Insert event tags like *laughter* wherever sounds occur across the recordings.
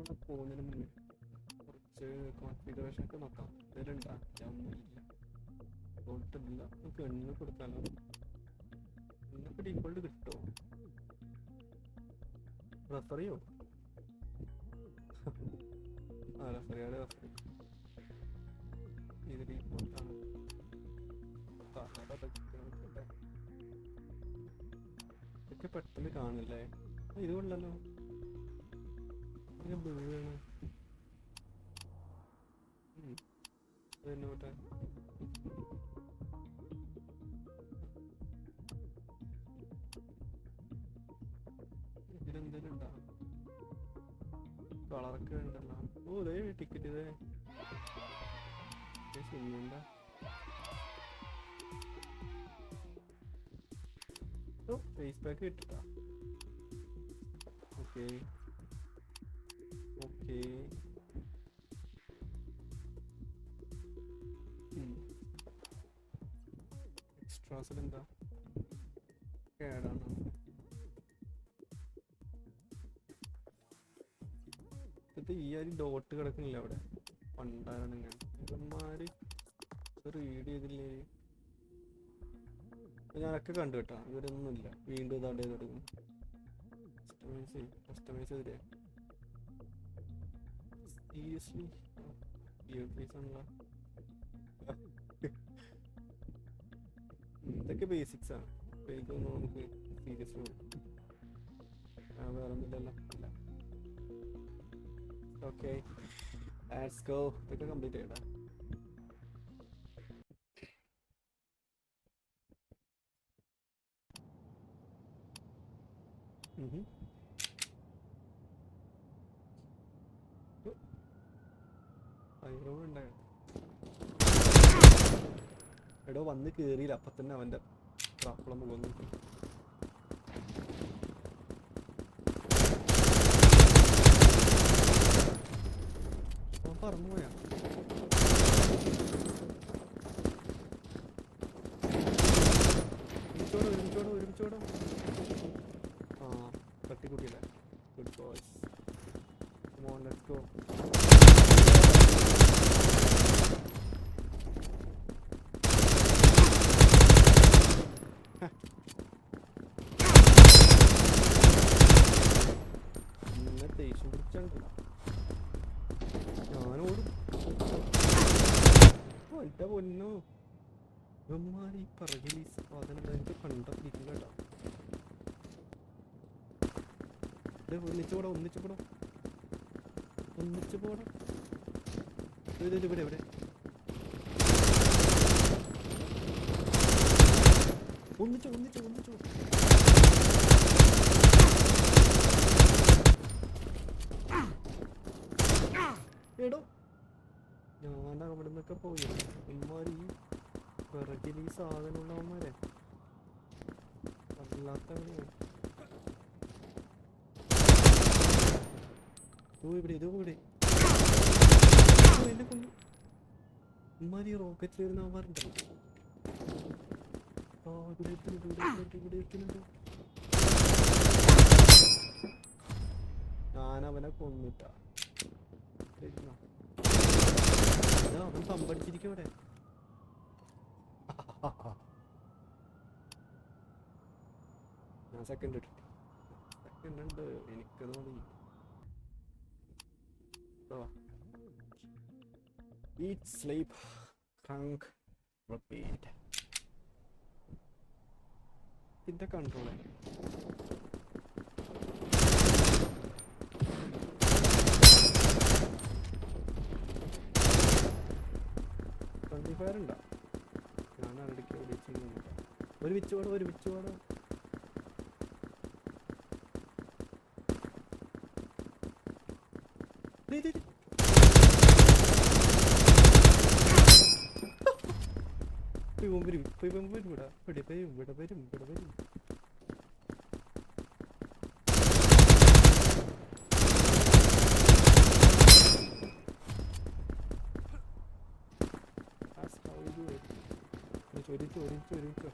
ഇവിടെ പോകുന്നതിന് മുന്നേ കുറച്ച് കോൺഫിഗറേഷൻ ഒക്കെ നോക്കാം. ഇതിലുണ്ടാ ഡീഫോൾട്ട് ഇല്ല. നമുക്ക് എണ്ണ കൊടുത്താലോ? എന്നൊക്കെ ഡീഫോൾട്ട് കിട്ടുമോ റഫറിയോ ആ റഫറിയാണ് റഫറി ഇത് ഡീഫോൾട്ടാണ് ഇതൊക്കെ പെട്ടെന്ന് കാണില്ലേ ഇത് കൊള്ളല്ലോ ഇതിലെന്തേലും ഉണ്ടോ കളറൊക്കെ ഉണ്ടല്ലോ. ഓ ഇതേ ടിക്കറ്റ് ഇതേ. സിനിമ ഓ ഫേസ് പാക്ക് കിട്ടാ ഓക്കെ. ഓക്കെ. എന്താ? കേടാണ് ഈ ഒരു ഡോട്ട് കിടക്കുന്നില്ല അവിടെ? പണ്ടാണ് ഇങ്ങനെ. റീഡ് ചെയ്തില്ലേ? ഞാനൊക്കെ കണ്ടു കേട്ടോ. ഇവരൊന്നുമില്ല. വീണ്ടും ഇതാണ്ട് ചെയ്ത് കൊടുക്കും കസ്റ്റമൈസ് ചെയ്യും കസ്റ്റമൈസ് ആണല്ലോ *laughs* ഇതൊക്കെ ബേസിക്സ് ആണ് എനിക്കൊന്നും നമുക്ക് സീരിയസ് ആ വേറെ ഒന്നുമില്ലല്ലോ ഇല്ല ഓക്കെ ലെറ്റ്സ് ഗോ ഇതൊക്കെ കംപ്ലീറ്റ് ചെയ്യടാ. Mhm. എടോ വന്ന് കേറിയില്ല. അപ്പൊ തന്നെ അവന്റെ പ്രാപ്പളം കൊന്നു പോയാ ഒരുമിച്ചോടോ ഒരുമിച്ചോടോ ഒരുമിച്ചോടോ. ആ good boys mon let's let's go. ഇന്നെ ദേഷ്യം പിടിച്ചാണ് ഞാനോടും ഓ എന്റെ പൊന്നോ ഇവന്മാർ ഈ പറകിൽ ഈ സാധനം എനിക്ക് കണ്ടിരിക്കും കേട്ടോ. ഒന്നിച്ചു പോടാ ഒന്നിച്ചു പോടാ. ഒന്നിച്ചു പോടാ. ഇത് ഇവിടെ ഇവിടെ. ഒന്നിച്ചു ഒന്നിച്ചു ഒന്നിച്ചു എടോ ഞാൻ അവിടെ നിന്നൊക്കെ പോയി. ഇമാര് ഈ പിറകിൽ ഈ സാധനം ഓ ഇവിടെ ഇതോ ഇവിടെ. എന്നെ കൊന്നു. ഇമാരി റോക്കറ്റിൽ വരുന്ന അവന്മാരുണ്ട് ആ കൊന്നിട്ട. അവൻ പമ്പടിച്ചിരിക്കും *laughs* ഞാൻ സെക്കൻഡ് ഇട്ടു. സെക്കൻഡ് ഉണ്ട്. എനിക്കത് മതി Eat, sleep, drunk, repeat. ഇതിന്റെ കൺട്രോൾ ട്വന്റി ഫയർ ഉണ്ടോ ഞാൻ അവിടേക്ക് വിളിച്ചു ഒരു വിച്ചുപാടോ ഒരു. വരും ഇപ്പൊ വരും ഇവിടെ വരും ഇവിടെ വരും That's how we do it. Dentro, dentro, dentro, dentro.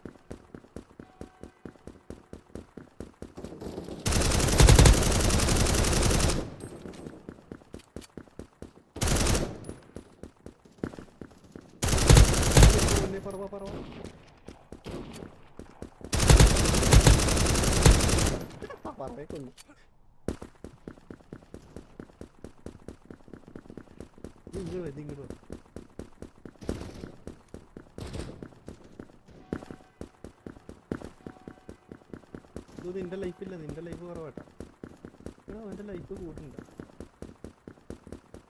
Parova, parova. Parova, é comigo. Dingo, dingo. ഇത് ലൈഫ് ഇല്ല നിന്റെ ലൈഫ് കുറവാട്ടാ. എടാ അവന്റെ ലൈഫ് കൂടുന്നുണ്ട്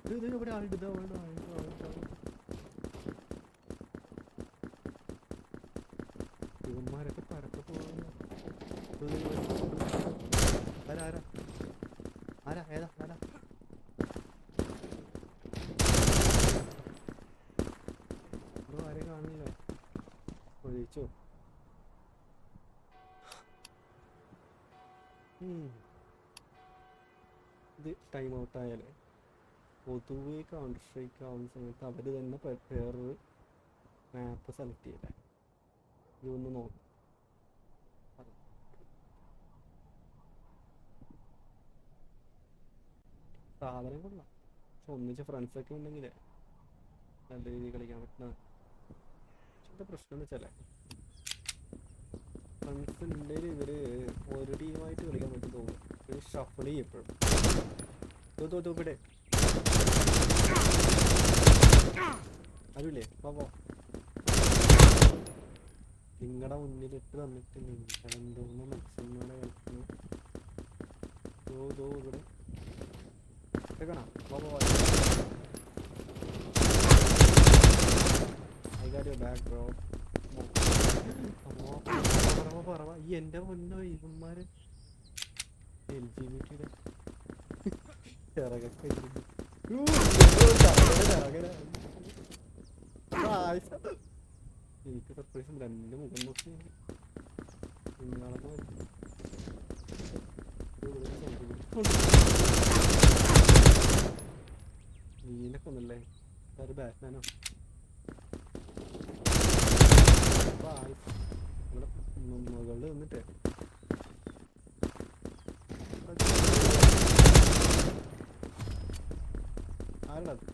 ഇത് ഇത് ഇവിടെ ആളുടെ ഇതാ ആളുണ്ട് ആളുടെ ആളുണ്ട് ഇവന്മാരൊക്കെ പരക്കെ പോകാൻ ടൈം ഔട്ട് ആയാലേ പൊതുവെ കൗണ്ടർ സ്ട്രൈക്ക് ആവുന്ന സമയത്ത് അവർ തന്നെ വേറൊരു മാപ്പ് സെലക്ട് ചെയ്യട്ടെ. ഇതൊന്ന് നോക്കും സാധനം കൊള്ളാം. പക്ഷെ ഒന്നിച്ച് ഫ്രണ്ട്സൊക്കെ ഉണ്ടെങ്കിൽ നല്ല രീതിയിൽ കളിക്കാൻ പറ്റുന്ന പക്ഷേ പ്രശ്നം എന്ന് വെച്ചാൽ ഫ്രണ്ട്സ് ഉണ്ടെങ്കിൽ ഇവർ ഒരു ടീമായിട്ട് കളിക്കാൻ പറ്റും തോന്നുന്നു. ഷഫിൾ ചെയ്യപ്പെടും തോ ദോ ദോ ഇവിടെ. അറിയില്ലേ പോ പോ നിങ്ങളുടെ മുന്നിലിട്ട് തന്നിട്ട് നിങ്ങളെന്തോന്ന് മത്സ്യങ്ങളെ കളിക്കുന്നു ദോ ദോ ഇവിടെ. കേൾക്കണം പോ പോ I got your back bro പറവ പറവ ഈ എന്റെ മുന്നോ ഇവന്മാര്. എൽ ജി ബി ചിറകൊക്കെ. എനിക്ക് സർപ്രൈസ് രണ്ട് മുഖം നോക്കി. നീനൊക്കെ ഒന്നല്ലേ ഒരു ബാറ്റ്മാനോ മുകളിൽ നിന്നിട്ടേ ആരടാ അത്?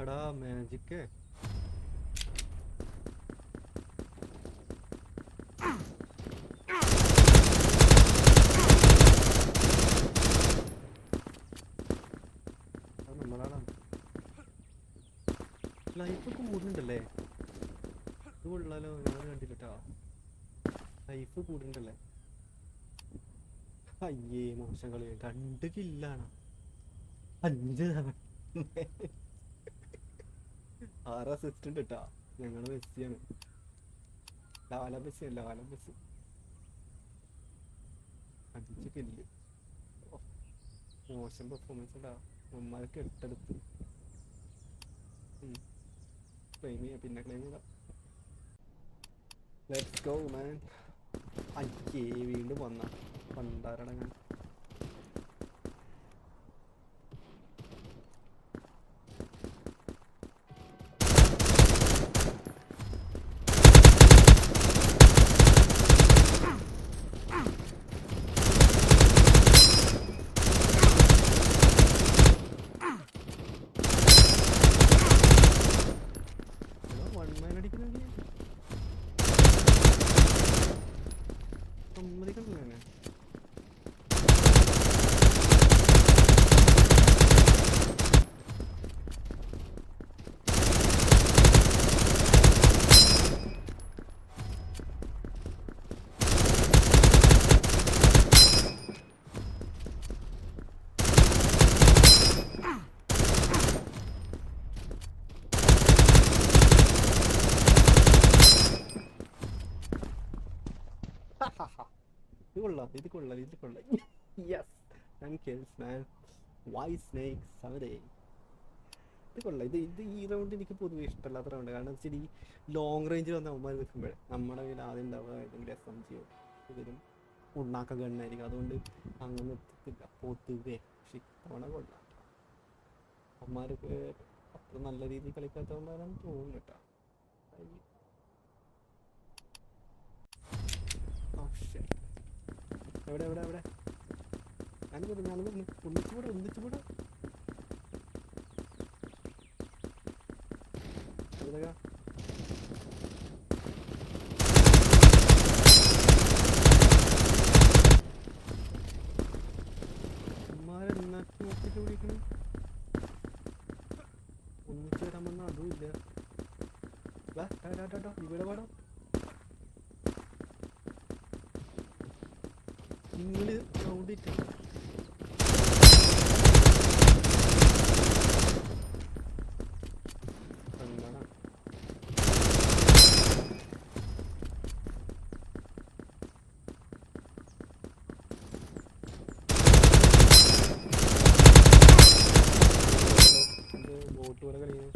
എടാ മാജിക്ക് നമ്മളാടാ ലൈഫ് കൂടുന്നുണ്ടല്ലേ? ഇത് കൊള്ളാലോ ഞാൻ കണ്ടിട്ടാ ലൈഫ് കൂടുന്നുണ്ടല്ലേ? അയ്യേ മോശം കളി. രണ്ട് കില്ലാണ് അഞ്ച് തവണ ആറ് അസിസ്റ്റന്റ് ഇട്ടാ ഞങ്ങൾ മെസ്സിയാണ്. ലാല മെസ്സി ലാല മെസ്സി. അഞ്ച് പില്ല് മോശം പെർഫോമൻസ് ഉണ്ടാ ഉമ്മാർക്ക് എട്ടെടുത്ത്. ക്ലെയിം ചെയ്യാം പിന്നെ ക്ലെയിം ചെയ്യാം ലെറ്റ്സ് ഗോ മാൻ അഞ്ചേ വീണ്ടും വന്ന. പണ്ടാരടങ്ങാൻ. ടെൻ മാൻ വൈ സ്നേക് സവരേ ഇത് കൊള്ളാം. ഇത് ഇത് ഈ റൗണ്ട് എനിക്ക് പൊതുവെ ഇഷ്ടമല്ലാത്ത റൗണ്ട് കാരണം വെച്ചാൽ ഈ ലോങ് റേഞ്ചിൽ വന്ന അവന്മാർ നിൽക്കുമ്പോഴേ നമ്മുടെ കയ്യിൽ ആദ്യം ഉണ്ടാവുക ഏതെങ്കിലും എസ് എം ജിയോ ഇതിലും ഉണ്ണാക്ക ഗണ്ണായിരിക്കും അതുകൊണ്ട് അങ്ങനെ എത്തില്ല പൊതുവേ പക്ഷെ ഇത്തവണ കൊള്ളാം അവന്മാർക്ക് അത്ര നല്ല രീതിയിൽ കളിക്കാത്തവന്മാരാണെന്ന് തോന്നുന്നു കേട്ടോ എവിടെ എവിടെ എവിടെ? ഞാൻ പറഞ്ഞു ഒന്നിച്ചുകൂടെ ഒന്നിച്ചുകൂടെ. എവിടെയാ അമ്മാരെ എന്താണ് ഇത് ബോട്ട് പോലെ കളിക്കുന്നത്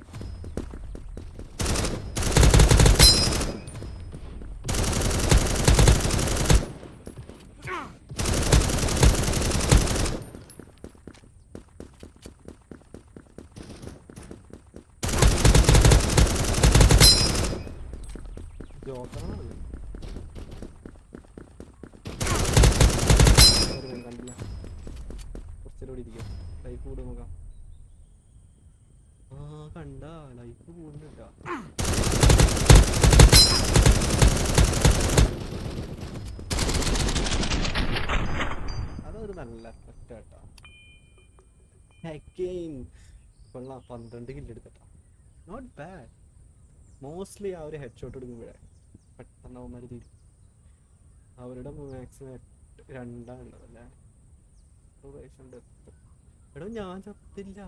ജോക്കറാണ് കണ്ടില്ല കുറച്ചുകൂടി ഇരിക്കാം ലൈഫ് കൂടെ നോക്കാം ആ കണ്ട ലൈഫ് കൂടുന്നുണ്ട അതൊരു നല്ല എഫക്റ്റ് കേട്ടോ പന്ത്രണ്ട് കില്ല് എടുക്കട്ടോ. നോട്ട് ബാഡ് മോസ്റ്റ്ലി ആ ഒരു ഹെഡ് ഷോട്ട് എടുക്കുമ്പോഴേ പെട്ടെന്ന് അവന്മാർ തീരും അവരുടെ മാക്സിമം രണ്ടാണ് അല്ലേ? എടോ ഞാൻ ചത്തില്ല.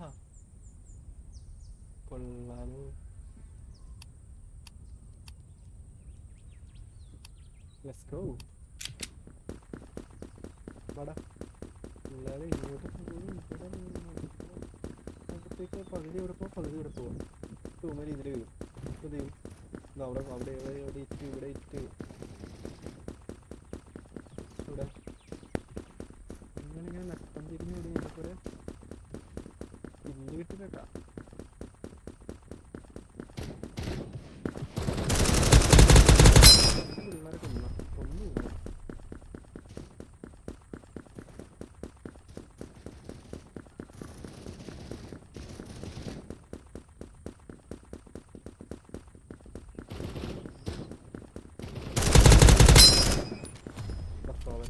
കൊള്ളാലോ. ലെറ്റ്സ് ഇങ്ങോട്ട് പോകും അകത്തേക്ക് പകുതി ഇവിടെ പോകും പകുതി ഇവിടെ പോകും വരും ഇത് വരും. അവിടെ അവിടെ ഇവിടെ ഇറ്റ് ഇവിടെ ഇറ്റ് ഇവിടെ ഇങ്ങനെ ഇങ്ങനെ നഷ്ടം തിരിഞ്ഞ് ഇവിടെ ഇങ്ങനെ ഇല്ല് കിട്ടില്ല കേട്ടാ പിള്ളേരെ കൊന്ന കൊന്നു പത്തോവൻ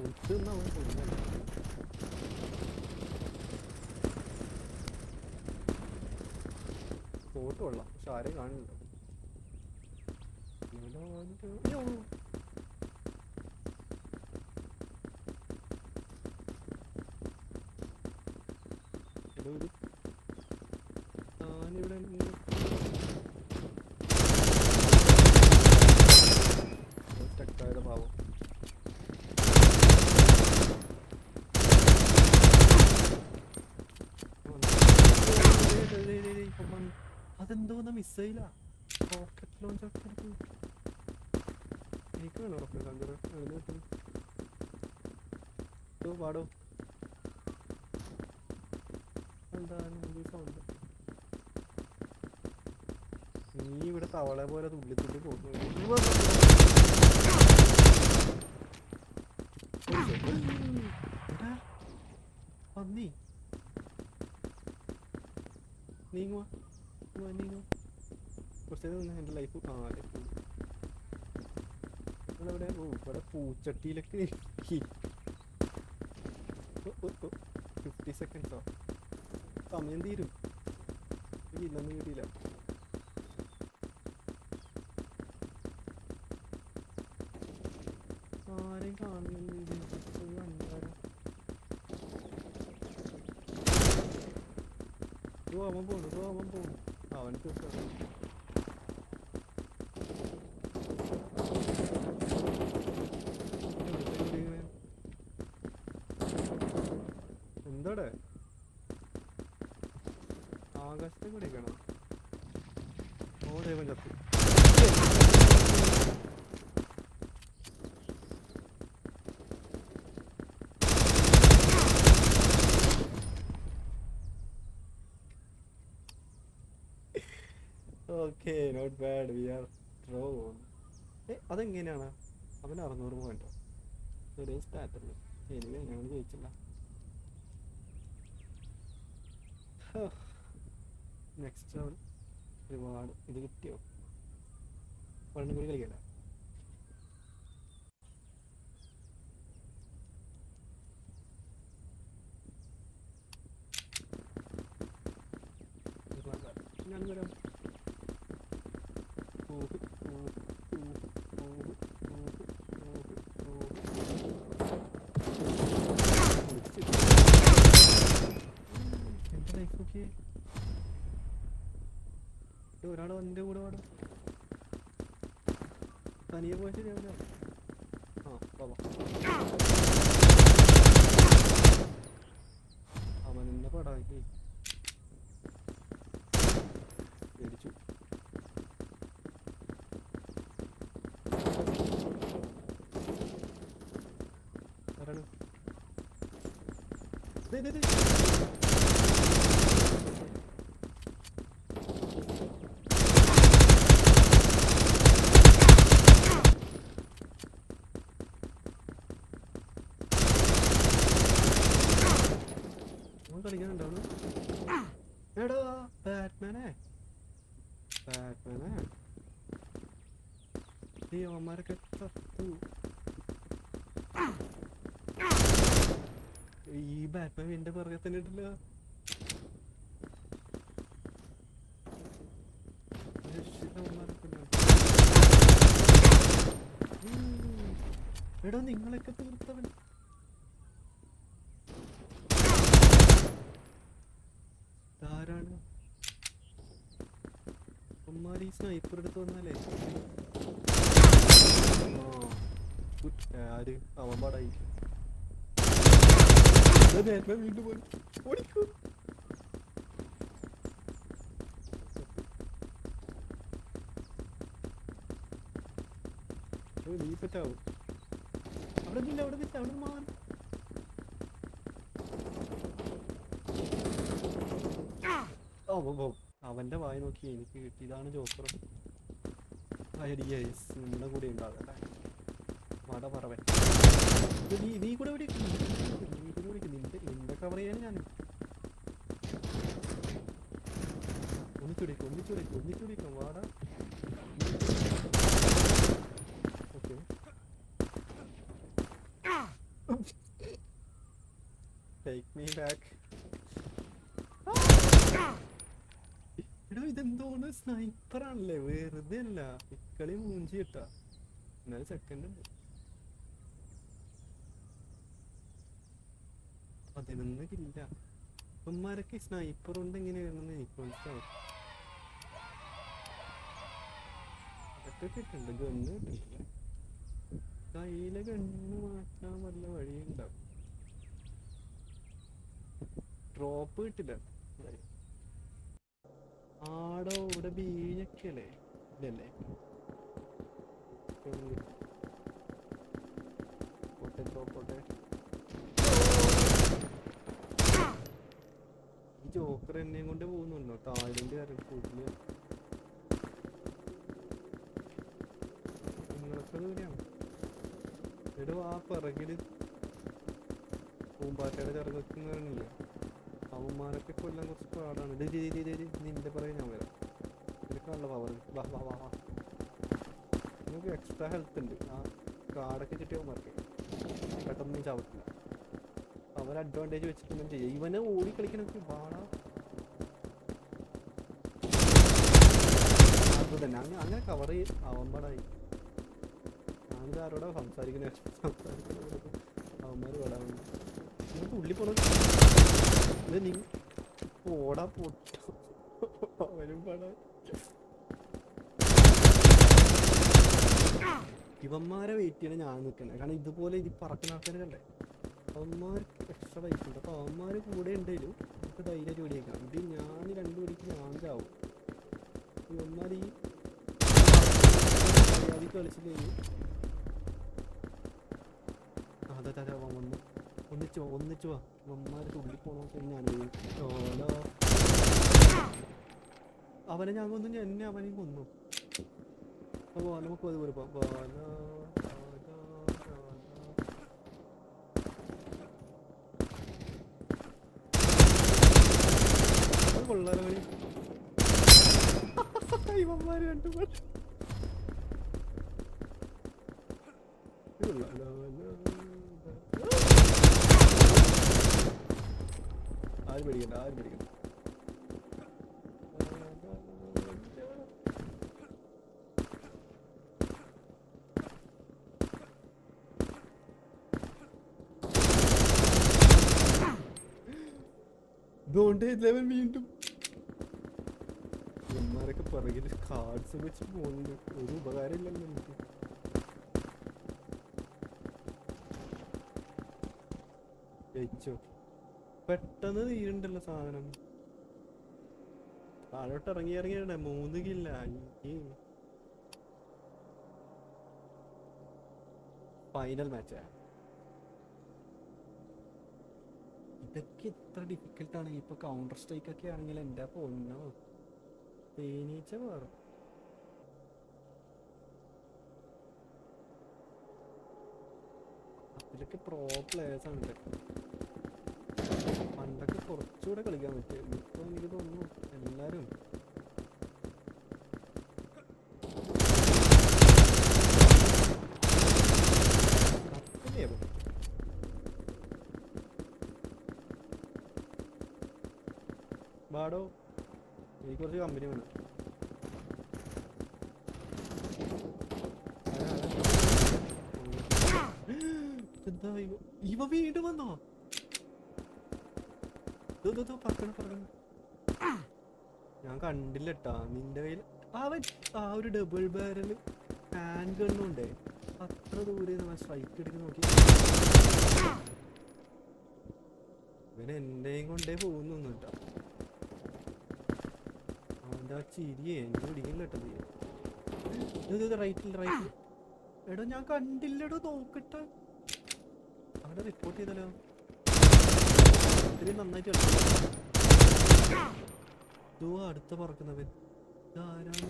ഉച്ചെന്ന് അവൻ കൊന്നത് ഫോട്ടോ കൊള്ളാം പക്ഷെ ആരെയും കാണില്ല ഇവിടെ വന്നിട്ട് അയ്യോ. എടോ ഇത് താനിവിടെ ഇങ്ങനെ സ്റ്റക്കായത് പാവം മിസ്സൈല റോക്കറ്റ് ലോഞ്ചർ എനിക്ക് വേണോ റോക്കറ്റ് ലോഞ്ചർ പാടോ എന്താ സൗണ്ട് നീ ഇവിടെ തവളെ പോലെ തുള്ളി തുള്ളി പോകുന്നു പന്നി നീങ്ങുവാ നീങ്ങുവാ കുറച്ച് നേരം ലൈഫ് ആ ഇവിടെ ഓ ഇവിടെ പൂച്ചട്ടിയിലൊക്കെ ഫിഫ്റ്റി സെക്കൻഡ്സോ സമയം തീരും. ഇന്നൊന്നും കിട്ടിയില്ല. ആരെയും കാണുന്നില്ല. ഓ അവൻ പോണു ഓ അവൻ പോണു. അവൻ തീർച്ചയായിട്ടും ആകാശത്തെ കൂടി കാണാം ഓടെ ചത്തു okay not bad we are drawn ഏ അതെങ്ങനെയാണ്? അവൻ അറുന്നൂറ് പോയിന്റോ ചെറിയ സ്റ്റാറ്ററിൽ എനിവേ ഞങ്ങൾ ജയിച്ചില്ല നെക്സ്റ്റ് റൗണ്ട് ഒരുപാട് ഇത് കിട്ടിയോ? ഒരെണ്ണം കൂടി കളിക്കണ്ട ഞാൻ നോക്കിയേ ഒരാൾ എന്റെ കൂടെ പാടും തനിയെ പോയിട്ട് ശരിയാവില്ല ആ പോവാം. അവൻ എന്നെ പടാക്കി. പേടിച്ചു. ആരാണ്? ദേ, ദേ, ദേ. അവൻ കളിക്കാനുണ്ടോ അവന്? എടാ ബാറ്റ്മാനെ ബാറ്റ്മാനെ ഈ അവന്മാരൊക്കെ ചത്തു ഈ ബാറ്റ്മാൻ എന്റെ പുറകെ തന്നെ ഇട്ടില്ല. എടാ നിങ്ങളൊക്കെ തീർത്തവൻ ആരാണ് അമ്മാര് ഈ സ്നൈപ്പർ എടുത്ത് വന്നാലേ. ആര്? അവൻ പാടായി. വീണ്ടും പോയി. ഓടിക്കൂ. നീ പറ്റാവും അവിടെ നില്ല അവിടെ നില്ല അവിടെ മാറി ഓ ഓ, അവന്റെ വായി നോക്കി എനിക്ക് കിട്ടി ഇതാണ് ജോക്കർ നിങ്ങളുടെ കൂടെ ഉണ്ടാകല്ലേ മട പറവൻ. നീ നീ കൂടെ നീ കൂടെ നിന്റെ നിന്റെ കവർ ഞാൻ ഒന്നിച്ചുടിക്കും ഒന്നിച്ചുടിക്കും ഒന്നിച്ചുടിക്കും. വാടാ. ടേക്ക് മീ ബാക്ക് എടാ ആണല്ലേ? വെറുതെ അല്ല. ഇക്കളി മൂഞ്ചി കിട്ടാ. എന്നാലും സെക്കൻഡ് ഉണ്ട്. പതിനൊന്ന് കില്ല. ഉമ്മാരൊക്കെ സ്നൈപ്പർ കൊണ്ട് എങ്ങനെ വരണമെന്ന് എനിക്ക് മനസ്സിലാവും അതൊക്കെ കിട്ടുന്നുണ്ട് ഗണ്ണ് കിട്ടുന്നില്ല കയ്യിലെ ഗണ്ണ് മാറ്റാൻ വല്ല വഴിയുണ്ടാവും ഡ്രോപ്പ് കിട്ടില്ല. ആടോ ഇവിടെ ബീഞ്ഞൊക്കെയല്ലേ ഇല്ലല്ലേ. പോട്ടെ പോട്ടെ. ജോക്കർ എന്നെയും കൊണ്ട് പോകുന്നുണ്ടോ? താഴിന്റെ കാര്യം കൂട്ടിൽ നിങ്ങളൊക്കെ ദൂരെയാണ്? എടോ ആ പിറകിൽ പൂമ്പാറ്റയുടെ ചിറകൊക്കെ അവന്മാരൊക്കെ കൊല്ലാൻ കുറച്ച് പാടാണ്. നിന്റെ പുറകെ ഞാൻ വരാം. നിനക്കാണല്ലോ പവർ വാ വാ വാ വാ. നമുക്ക് എക്സ്ട്രാ ഹെൽത്ത് ഉണ്ട്. ആ കാർഡൊക്കെ കിട്ടിയവന്മാർക്ക് പെട്ടെന്ന് ചാവത്തില്ല അവർ അഡ്വാന്റേജ് വെച്ചിട്ട് ഇങ്ങനെ ചെയ്യാം. ഇവനെ ഓടി കളിക്കണമെങ്കിൽ വാടാ. തന്നെ അങ്ങനെ കവർ ചെയ്യും അവന്മാരായി. ഞാനിത് ആരോടാ സംസാരിക്കുന്നത് സംസാരിക്കുന്നത് അവന്മാർ വിടാൻ വേണ്ടി. നിങ്ങൾക്ക് ഉള്ളി പോണ ഇവന്മാരെ വെയിറ്റ് ചെയ്യണം ഞാൻ നിൽക്കണേ കാരണം ഇതുപോലെ ഇത് പറക്കുന്ന ആൾക്കാരെ കണ്ടേ. അവന്മാർക്ക് എക്സ്ട്രാ പൈസ ഉണ്ട്. അപ്പോൾ അവന്മാർ കൂടെ ഉണ്ടെങ്കിലും നമുക്ക് ധൈര്യമായിട്ട് വെടിയേക്കാം ഇത് ഞാൻ രണ്ടു മണിക്ക് ഞാൻ ചാവും ഇവന്മാർ ഈ മര്യാദയ്ക്ക് കളിച്ചില്ലെങ്കിൽ അതെ അതെ അവൻ വന്നു. ഒന്നിച്ചു വാ ഒന്നിച്ചു വാ. അവനെ ഞാൻ കൊന്നു എന്നെ അവനെയും കൊന്നു. നമുക്ക് അതുപോലെ പോവാം കൊള്ളാലോ കളി ഇവന്മാര് *laughs* പേർ ഇത് കൊള്ളാലോ. ആരും പേടിക്കണ്ട ആരും പേടിക്കണ്ട ഇതുകൊണ്ട് ലെവൻ വീണ്ടും. ഇവന്മാരൊക്കെ പിറകിൽ കാർഡ്സ് വെച്ച് പോകുന്നുണ്ട്. ഒരു ഉപകാരമില്ലല്ലോ നമുക്ക്. ജയിച്ചോ. പെട്ടെന്ന് തീരണ്ടല്ലോ സാധനം. താഴോട്ട് ഇറങ്ങി ഇറങ്ങിയിടേ മൂന്ന് കില്ല ഫൈനൽ മാച്ചാ ഇതൊക്കെ ഇത്ര ഡിഫിക്കൽട്ടാണ് ഇപ്പൊ കൗണ്ടർ സ്ട്രൈക്ക് ഒക്കെ ആണെങ്കിൽ എന്റെ പൊന്നോ തേനീച്ച വേറും അതിലൊക്കെ പ്രോ പ്ലേയേഴ്സ് ആണ് പണ്ടൊക്കെ കുറച്ചുകൂടെ കളിക്കാൻ പറ്റും ഇപ്പൊ എനിക്ക് തോന്നുന്നു എല്ലാരും കത്തില്ലേ ഇപ്പൊ? ബാടോ എനിക്ക് കുറച്ച് കമ്പനി വേണം എന്താ ഇവ? വീണ്ടും വന്നോ? പറക്കണം പറക്കണം. ഞാൻ കണ്ടില്ല കേട്ടാ നിന്റെ കയ്യിൽ. അവൻ ആ ഒരു ഡബിൾ ബാരൽ ഹാൻഡ് ഗണ്ണുണ്ടേ അത്ര ദൂരെ സ്ട്രൈക്ക് എടുക്കുന്ന നോക്കി. ഇവൻ എന്റെയും കൊണ്ടേ പോകുന്നു കേട്ടോ. ആ ചിരിയേ എനിക്ക് പിടിക്കില്ല കേട്ടോ റൈറ്റിൽ റൈറ്റിൽ എടോ ഞാൻ കണ്ടില്ലടോ നോക്കട്ടെ. അവിടെ റിപ്പോർട്ട് ചെയ്തല്ലോ ഇത്രയും നന്നായിട്ട് ദോ അടുത്ത പറക്കുന്നവൻ. ഇതാരാണ്?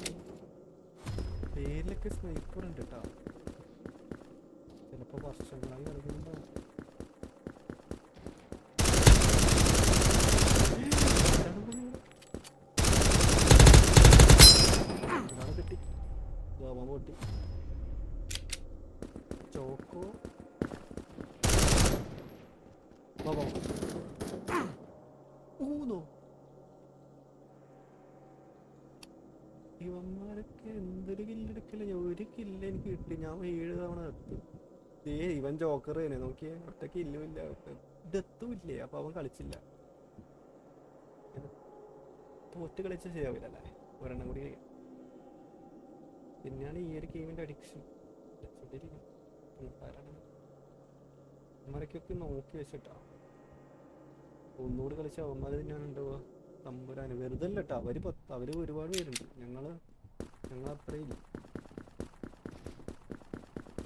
പേരിലൊക്കെ സ്നൈപ്പർ ഉണ്ട് കേട്ടോ. ചിലപ്പോ വർഷങ്ങളായി കളിക്കുന്നുണ്ടാവും ഇതാണ് പുള്ളി. ഒരാളെ കിട്ടി ഗോമ പൊട്ടി ചോക്കോ. ഊന്നോ? ഇവന്മാരൊക്കെ എന്തൊരു കില്ലെടുക്കല? ഒരു കില്ല എനിക്ക് കിട്ടി. ഞാൻ ഏഴ് തവണ എത്തും. ഏ ഇവൻ ജോക്കർ തന്നെ. നോക്കിയേ ഒറ്റ കില്ലുമില്ല ഇതെത്തുമില്ലേ അപ്പൊ അവൻ കളിച്ചില്ല. തോറ്റ് കളിച്ച ശരിയാവില്ലല്ലേ? ഒരെണ്ണം കൂടി പിന്നെയാണ് ഈ ഒരു ഗെയിമിന്റെ അഡിക്ഷൻ അമ്മരക്കൊക്കെ നോക്കി വെച്ചിട്ടാ. ഒന്നുകൂടി കളിച്ച അവന്മാർ തന്നെയാണ് ഉണ്ടാവുക. തമ്പുരാന് വെറുതെ അല്ല കേട്ടോ അവർ പത്ത് അവർ ഒരുപാട് പേരുണ്ട്. ഞങ്ങൾ ഞങ്ങൾ അത്രയില്ല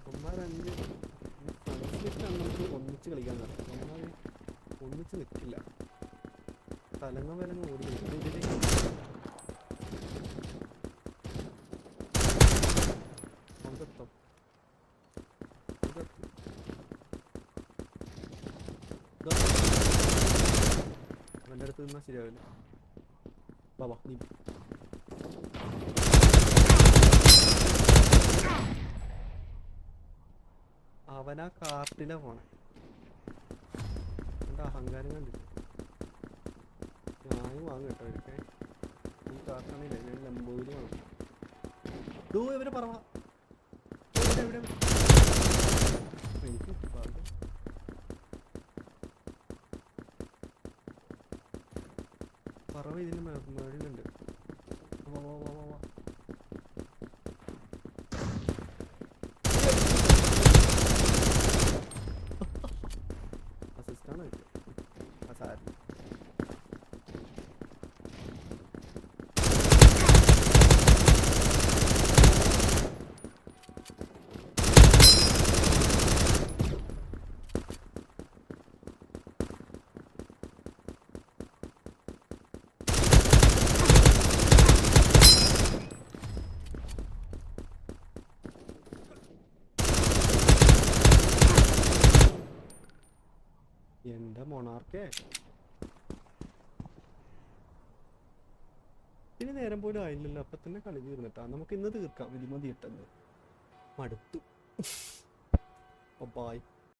അവന്മാരഞ്ച് ഒന്നിച്ച് കളിക്കാൻ അവന്മാര് ഒന്നിച്ച് നിൽക്കില്ല തലങ്ങ വിലങ്ങ് ഓടി ഇതിൽ നമുക്കെത്തും ഇതെത്തും ഇതാ. അവന്റെ അടുത്ത് നിന്നാ ശരിയാവില്ല ബാബാ നീ അവനാ കാർട്ടിലാ പോണേ എന്റെ അഹങ്കാരം കണ്ടില്ല ഞാനും വാങ്ങും കേട്ടോ ഇതൊക്കെ ഈ കാർട്ടാണില്ല ഞാൻ ലംബോവിൽ വാങ്ങും ഡോ ഇവരെ പറവ എവിടെ എവിടെ എനിക്ക് കിട്ടി ഭാഗ്യം. പറവ ഇതിന് മുകളിലുണ്ട് വാ വാ വാ വാ വാ അസിസ്റ്റാണ് കിട്ടിയത് ഓക്കെ. ഇനി നേരം പോലും ആയില്ലല്ലോ. അപ്പൊ തന്നെ കളി തീർന്നിട്ടാ നമുക്ക് ഇന്ന് തീർക്കാം. വിധിമതി ഇട്ടെന്ന് മടുത്തു. ബൈ